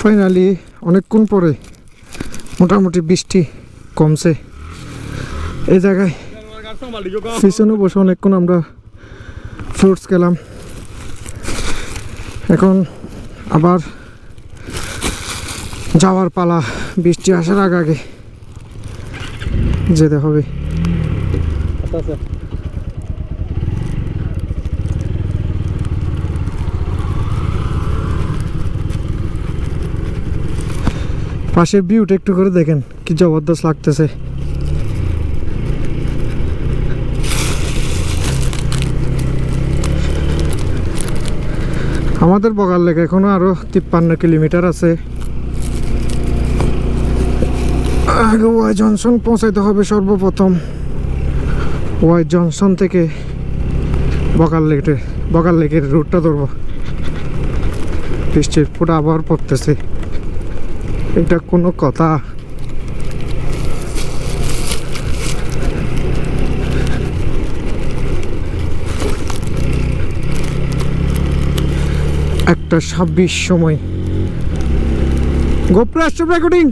Finally অনেকক্ষণ পরে মোটামুটি বৃষ্টি কমছে। এই জায়গায় পিছনে বসে অনেকক্ষণ আমরা ফ্রুটস খেলাম। এখন আবার যাওয়ার পালা, বৃষ্টি আসার আগে আগে যেতে হবে। পাশের ভিউটা একটু করে দেখেন, কি জবরদস্ত লাগতেছে। আমাদের বগাল লেগে এখনও আরও তিপ্পান্ন কিলোমিটার আছে। আগে ওয়াই জনসন পৌঁছাইতে হবে সর্বপ্রথম। ওয়াই জনসন থেকে বগাল লেগে বগাল লেগের রুটটা ধরবো। বৃষ্টির ফুটা আবার পড়তেছে। এটা কোনো কথা। একটা ছাব্বিশ সময়। গোপ্রাস্ট রেকর্ডিং